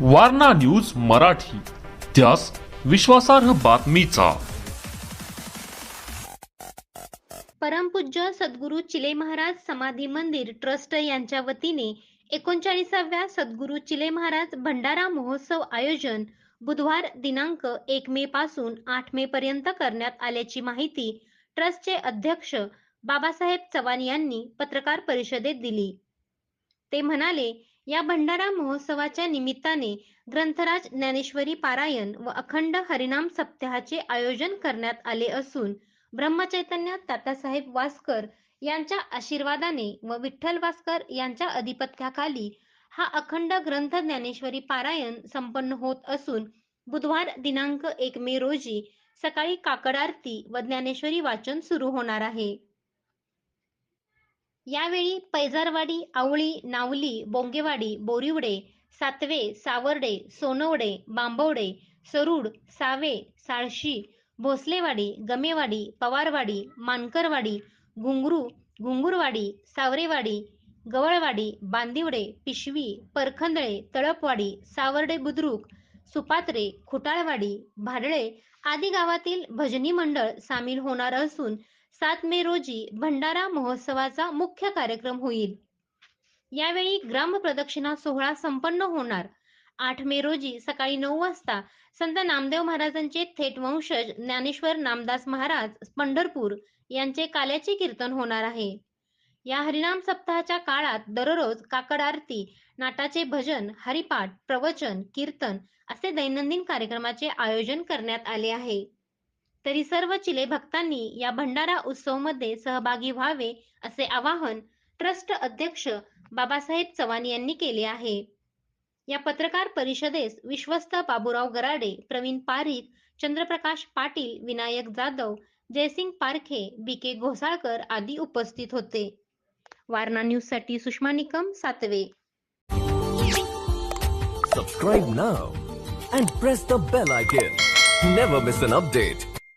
Warna news Marathi. त्यास विश्वासार्ह बातमीचा. परमपूज्य सद्गुरू चिले महाराज समाधी मंदिर ट्रस्ट यांच्या वतीने एकोणचाळीसाव्या सद्गुरू चिले महाराज भंडारा महोत्सव आयोजन बुधवार दिनांक एक मे पासून आठ मे पर्यंत करण्यात आल्याची माहिती ट्रस्टचे अध्यक्ष बाबासाहेब चव्हाण यांनी पत्रकार परिषदेत दिली. ते म्हणाले या भंडारा महोत्सवाच्या निमित्ताने ग्रंथराज ज्ञानेश्वरी पारायण व अखंड हरिनाम सप्ताहाचे आयोजन करण्यात आले असून ब्रह्मचैतन्य तातासाहेब वासकर यांच्या आशीर्वादाने व विठ्ठल वासकर यांच्या अधिपत्याखाली हा अखंड ग्रंथ ज्ञानेश्वरी पारायण संपन्न होत असून बुधवार दिनांक एक मे रोजी सकाळी काकड आरती व ज्ञानेश्वरी वाचन सुरू होणार आहे. यावेळी पैजारवाडी आवळी नावली बोंगेवाडी बोरिवडे सातवे सावर्डे सोनवडे बांबवडे सरुड सावे साळशी भोसलेवाडी गमेवाडी पवारवाडी मानकरवाडी घुंगरू घुंगुरवाडी सावरेवाडी गवळवाडी बांदिवडे पिशवी परखंदळे तळपवाडी सावर्डे बुद्रुक सुपात्रे खुटाळवाडी भाडळे आदी गावातील भजनी मंडळ सामील होणार असून सात मे रोजी भंडारा महोत्सवाचा मुख्य कार्यक्रम होईल. यावेळी ग्राम प्रदक्षिणा सोहळा संपन्न होणार. आठ मे रोजी सकाळी नऊ वाजता संत नामदेव महाराजांचे थेट वंशज ज्ञानेश्वर नामदास महाराज पंढरपूर यांचे काल्याचे कीर्तन होणार आहे. या हरिनाम सप्ताहाच्या काळात दररोज काकड आरती नाटाचे भजन हरिपाठ प्रवचन कीर्तन असे दैनंदिन कार्यक्रमाचे आयोजन करण्यात आले आहे. तरी सर्व चिले भक्तांनी या भंडारा उत्सवमध्ये सहभागी व्हावे असे आवाहन ट्रस्ट अध्यक्ष बाबासाहेब चव्हाण यांनी केले आहे. या पत्रकार परिषदेस विश्वस्त बाबूराव गराडे प्रवीण पारिक चंद्रप्रकाश पाटील विनायक जाधव जयसिंग पारखे बी के घोसाळकर आदी उपस्थित होते. वारणा न्यूजसाठी Sushma Nikam Satve. Subscribe now and press the bell icon never miss an update